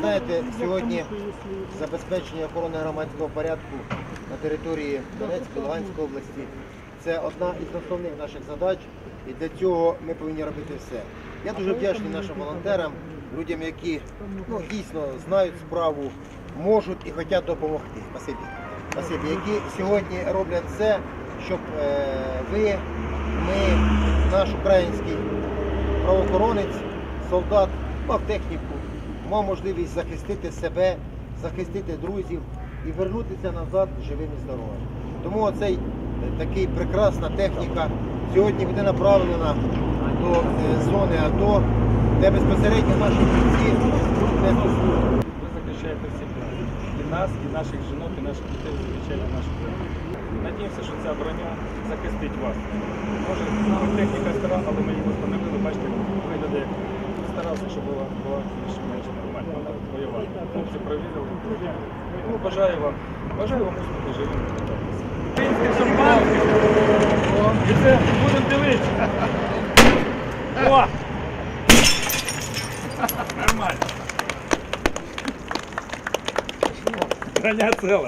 знаєте, сьогодні забезпечення охорони громадського порядку на території Донецької, Луганської області це одна із основних наших задач, і для цього ми повинні робити все. Я дуже вдячний нашим волонтерам, людям, які ну, дійсно знають справу, можуть і хочуть допомогти. Спасибі. Спасибі, які сьогодні роблять все, щоб е, ви, ми, наш український правоохоронець, солдат мав техніку, мав можливість захистити себе, захистити друзів і вернутися назад живим і здоровим. Тому оцей е, такий прекрасна техніка сьогодні буде направлена до е, зони АТО, де безпосередньо наші бійці нести службу. Ви захищаєте всіх. І нас, і наших жінок, і наших дітей нашу країну. Надіємося, що ця броня захистить вас. Може, техніка стара, але ми її встановили, бачите, виглядає старався, щоб була, була більш-менш нормально воювати. Хлопці провірили. Ну, бажаю вам, бажаю вам успіху живим. Українське шампанське. І це будемо дивитися. О! Нормально. Броня ціла.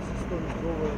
здоров'я.